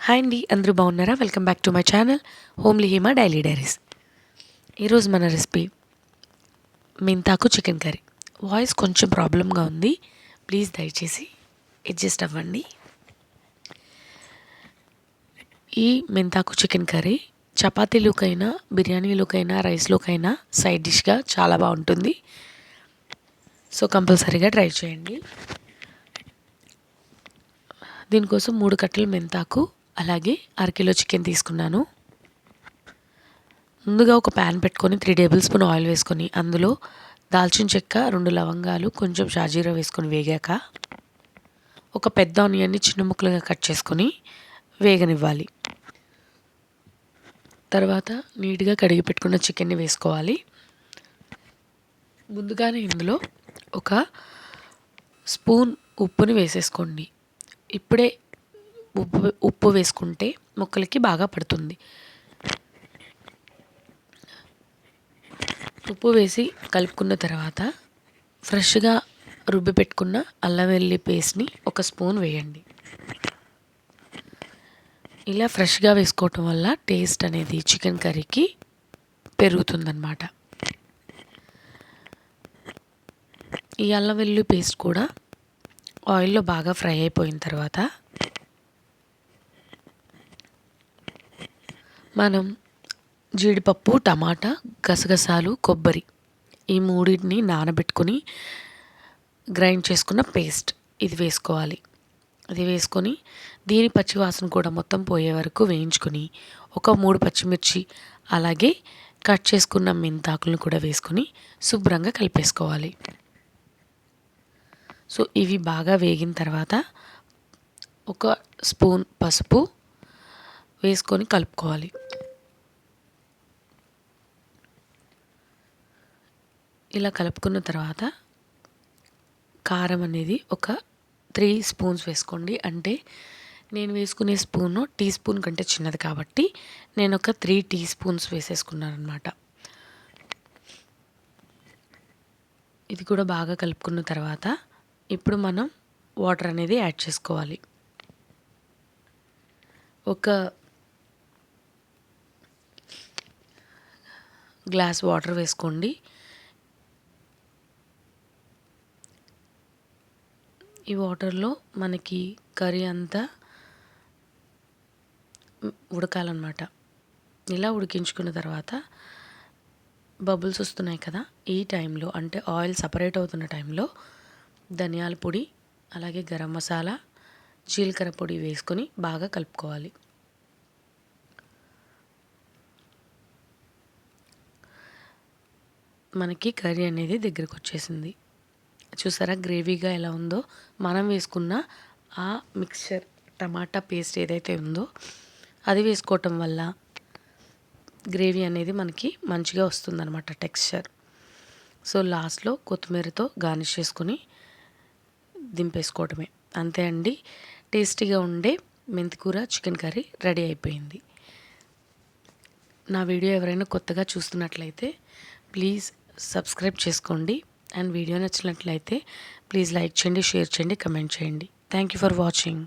Hi అండి అందరూ బాగున్నారా? Welcome back to my channel homely Hima daily diaries ఈరోజు మన రెసిపీ మెంతాకు చికెన్ కర్రీ. వాయిస్ కొంచెం ప్రాబ్లంగా ఉంది. ప్లీజ్ దయచేసి అడ్జస్ట్ అవ్వండి. ఈ మెంతాకు చికెన్ కర్రీ చపాతీలోకైనా బిర్యానీలోకైనా రైస్లోకైనా సైడ్ డిష్గా చాలా బాగుంటుంది. సో కంపల్సరీగా ట్రై చేయండి. దీనికోసం మూడు కట్టలు మెంతాకు అలాగే అరకిలో చికెన్ తీసుకున్నాను. ముందుగా ఒక ప్యాన్ పెట్టుకొని త్రీ టేబుల్ స్పూన్ ఆయిల్ వేసుకొని అందులో దాల్చిన చెక్క రెండు లవంగాలు కొంచెం షాజీరా వేసుకొని వేగాక ఒక పెద్ద ఆనియన్ని చిన్న ముక్కలుగా కట్ చేసుకొని వేగనివ్వాలి. తర్వాత నీట్గా కడిగి పెట్టుకున్న చికెన్ని వేసుకోవాలి. ముందుగానే ఇందులో ఒక స్పూన్ ఉప్పుని వేసేసుకోండి. ఇప్పుడే ఉప్పు ఉప్పు వేసుకుంటే ముక్కలకి బాగా పడుతుంది. ఉప్పు వేసి కలుపుకున్న తర్వాత ఫ్రెష్గా రుబ్బి పెట్టుకున్న అల్లం వెల్లి పేస్ట్ని ఒక స్పూన్ వేయండి. ఇలా ఫ్రెష్గా వేసుకోవటం వల్ల టేస్ట్ అనేది చికెన్ కర్రీకి పెరుగుతుందన్నమాట. ఈ అల్లం వెల్లుల్లి పేస్ట్ కూడా ఆయిల్లో బాగా ఫ్రై అయిపోయిన తర్వాత మనం జీడిపప్పు టమాటా గసగసాలు కొబ్బరి ఈ మూడింటిని నానబెట్టుకొని గ్రైండ్ చేసుకున్న పేస్ట్ ఇది వేసుకోవాలి. ఇది వేసుకొని దీని పచ్చివాసన కూడా మొత్తం పోయే వరకు వేయించుకొని ఒక మూడు పచ్చిమిర్చి అలాగే కట్ చేసుకున్న మెంతాకులను కూడా వేసుకొని శుభ్రంగా కలిపేసుకోవాలి. సో ఇవి బాగా వేగిన తర్వాత ఒక స్పూన్ పసుపు వేసుకొని కలుపుకోవాలి. ఇలా కలుపుకున్న తర్వాత కారం అనేది ఒక త్రీ స్పూన్స్ వేసుకోండి. అంటే నేను వేసుకునే స్పూను టీ స్పూన్ కంటే చిన్నది కాబట్టి నేను ఒక త్రీ టీ స్పూన్స్ వేసేసుకున్నాను అనమాట ఇది కూడా బాగా కలుపుకున్న తర్వాత ఇప్పుడు మనం వాటర్ అనేది యాడ్ చేసుకోవాలి. ఒక గ్లాస్ వాటర్ వేసుకోండి. ఈ వాటర్లో మనకి కర్రీ అంతా ఉడకాలన్నమాట. ఇలా ఉడికించుకున్న తర్వాత బబుల్స్ వస్తున్నాయి కదా ఈ టైంలో అంటే ఆయిల్ సపరేట్ అవుతున్న టైంలో ధనియాల పొడి అలాగే గరం మసాలా జీలకర్ర పొడి వేసుకొని బాగా కలుపుకోవాలి. మనకి కర్రీ అనేది దగ్గరకు వచ్చేసింది చూసారా గ్రేవీగా ఎలా ఉందో? మనం వేసుకున్న ఆ మిక్చర్ టమాటా పేస్ట్ ఏదైతే ఉందో అది వేసుకోవటం వల్ల గ్రేవీ అనేది మనకి మంచిగా వస్తుందన్నమాట టెక్స్చర్. సో లాస్ట్లో కొత్తిమీరతో గార్నిష్ చేసుకొని దింపేసుకోవటమే. అంతే అండి. టేస్టీగా ఉండే మెంతికూర చికెన్ కర్రీ రెడీ అయిపోయింది. నా వీడియో ఎవరైనా కొత్తగా చూస్తున్నట్లయితే ప్లీజ్ సబ్స్క్రైబ్ చేసుకోండి. అండ్ వీడియో నచ్చినట్లయితే ప్లీజ్ లైక్ చేయండి షేర్ చేయండి కమెంట్ చేయండి. Thank you for watching